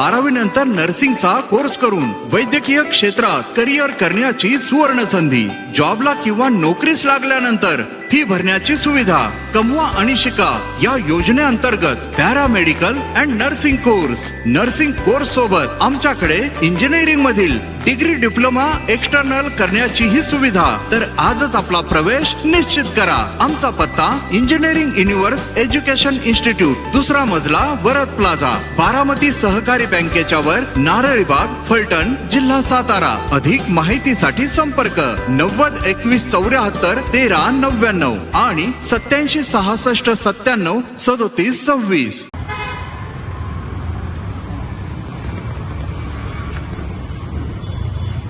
बारावी नंतर नर्सिंगचा कोर्स करून वैद्यकीय क्षेत्रात करिअर करण्याची सुवर्ण संधी जॉबला किंवा नोकरीस लागल्यानंतर फी भरण्याची सुविधा कमवा आणि शिका या योजनेअंतर्गत paramedical and nursing course. Nursing course सोबत आमच्याकडे इंजिनिअरिंग मधील डिग्री डिप्लोमा एक्सटर्नल करण्याची ही सुविधा. तर आजच आपला प्रवेश निश्चित करा. आमचा पत्ता इंजिनिअरिंग युनिव्हर्स एज्युकेशन इन्स्टिट्यूट दुसरा मजला वरद प्लाझा बारामती सहकारी बँकेच्या वर नारळीबाग फलटण जिल्हा सातारा. अधिक माहितीसाठी संपर्क नव्वद एकवीस चौऱ्याहत्तर तेरा नव्याण्णव आणि सत्याऐंशी सहासष्ट सत्त्याण्णव सदोतीस सव्वीस.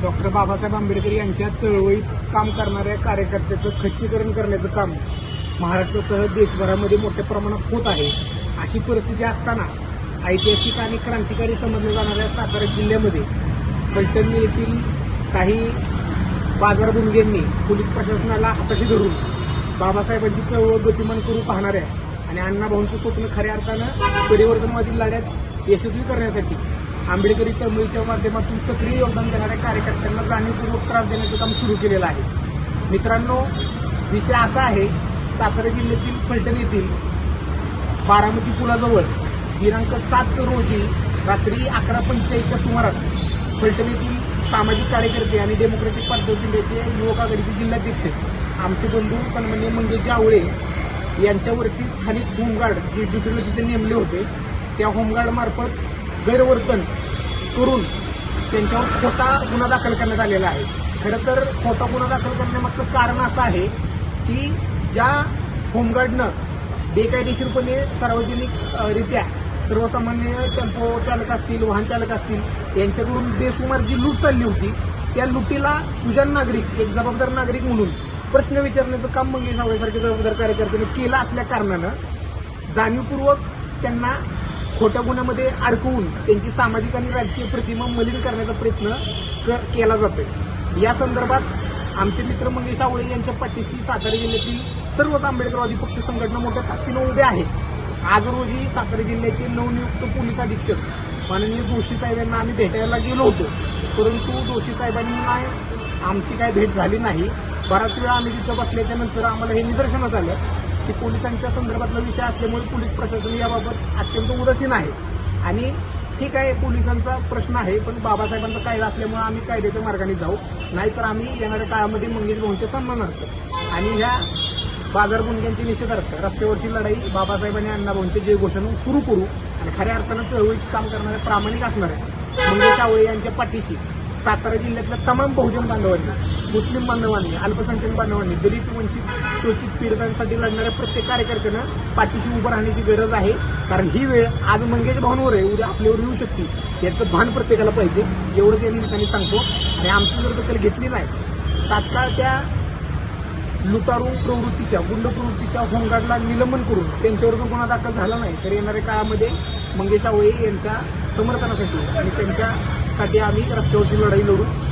डॉक्टर बाबासाहेब आंबेडकर यांच्या चळवळीत काम करणाऱ्या कार्यकर्त्याचं खच्चीकरण करण्याचं काम महाराष्ट्रासह देशभरामध्ये मोठ्या प्रमाणात होत आहे. अशी परिस्थिती असताना ऐतिहासिक आणि क्रांतिकारी समजल्या जाणाऱ्या सातारा जिल्ह्यामध्ये फलटण येथील काही बाजारभूमींनी पोलीस प्रशासनाला हाताशी धरून बाबासाहेबांची चळवळ गतिमान करू पाहणाऱ्या आणि अण्णाभाऊंचं स्वप्न खऱ्या अर्थानं परिवर्तनवादी लढ्यात यशस्वी करण्यासाठी आंबेडकरी चळवळीच्या माध्यमातून सक्रिय योगदान देणाऱ्या कार्यकर्त्यांना जाणीवपूर्वक त्रास देण्याचं काम सुरू केलेलं आहे. मित्रांनो विषय असा आहे सातारा जिल्ह्यातील फलटण येथील बारामती पुलाजवळ दिनांक सात रोजी रात्री अकरा पंचेचाळीसच्या सुमारास फलटण येथील सामाजिक कार्यकर्ते आणि डेमोक्रेटिक पार्टी ऑफ इंडियाचे युवक आघाडीचे जिल्हाध्यक्ष आमचे बंधू सन्मान्य मंगेश आवळे यांच्यावरती स्थानिक होमगार्ड जे दुसरे तिथे नेमले होते त्या होमगार्डमार्फत गैरवर्तन करून त्यांच्यावर खोटा गुन्हा दाखल करण्यात आलेला आहे. खरं तर खोटा गुन्हा दाखल करण्यामागचं कारण असं आहे की ज्या होमगार्डनं बेकायदेशीरपणे सार्वजनिकरित्या सर्वसामान्य टेम्पो चालक असतील वाहन चालक असतील यांच्याकडून बेसुमार जी लूट चालली होती. त्या लुटीला सुजान नागरिक एक जबाबदार नागरिक म्हणून प्रश्न विचारण्याचं काम मंगेश आवळेसारखे जबाबदार कार्यकर्त्यांनी केलं असल्या कारणानं जाणीवपूर्वक त्यांना खोट्या गुन्ह्यामध्ये अडकवून त्यांची सामाजिक आणि राजकीय प्रतिमा मलिन करण्याचा प्रयत्न क- केला जातोय. या संदर्भात आमचे मित्र मंगेश आवळे यांच्या पाठीशी सातारा जिल्ह्यातील सर्वच आंबेडकरवादी पक्ष संघटना मोठ्या ताकदीनं उभ्या आहेत. आज रोजी सातारा जिल्ह्याचे नवनियुक्त पोलीस अधीक्षक माननीय दोषी साहेबांना आम्ही भेटायला गेलो होतो. परंतु जोशी साहेबांना आमची काय भेट झाली नाही. बराच वेळा आम्ही तिथं बसल्याच्या नंतर आम्हाला हे निदर्शनं झालं की पोलिसांच्या संदर्भातला विषय असल्यामुळे पोलीस प्रशासन याबाबत अत्यंत उदासीन आहे. आणि ठीक आहे पोलिसांचा प्रश्न आहे पण बाबासाहेबांचा कायदा असल्यामुळे आम्ही कायद्याच्या मार्गाने जाऊ. नाहीतर आम्ही येणाऱ्या काळामध्ये मंगेश भाऊंच्या सन्मानार्थ आणि ह्या बाजार गुन्ह्यांच्या निषेधार्थ रस्त्यावरची लढाई बाबासाहेब आणि अण्णाभाऊंच्या जय सुरू करू. आणि खऱ्या अर्थानं चळवळीत काम करणाऱ्या प्रामाणिक असणाऱ्या मंगेश आवळे यांच्या पाठीशी सातारा जिल्ह्यातल्या तमाम बहुजन बांधवांनी मुस्लिम बांधवांनी अल्पसंख्याक बांधवांनी दलित वंचित शोषित पीडितांसाठी लढणाऱ्या प्रत्येक कार्यकर्त्यांना पाठीशी उभं राहण्याची गरज आहे. कारण ही वेळ आज मंगेश भावनवर आहे उद्या आपल्यावर येऊ शकते. याचं भान प्रत्येकाला पाहिजे एवढं त्या निमित्ताने सांगतो. आणि आमची जर दखल घेतली नाही तात्काळ त्या लुटारू प्रवृत्तीच्या गुंड प्रवृत्तीच्या होमगार्डला निलंबन करून त्यांच्यावर जर गुन्हा दाखल झाला नाही तर येणाऱ्या काळामध्ये मंगेश आवळे यांच्या समर्थनासाठी आणि त्यांच्यासाठी आम्ही रस्त्यावरची लढाई लढू.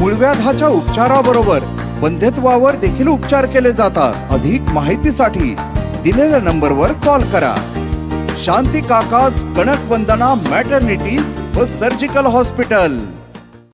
मुळव्याधाच्या उपचाराबरोबर वंध्यत्वावर देखील उपचार केले जातात. अधिक माहितीसाठी दिलेल्या नंबरवर कॉल करा. शांती काकाज कणक वंदना मॅटर्निटी व सर्जिकल हॉस्पिटल.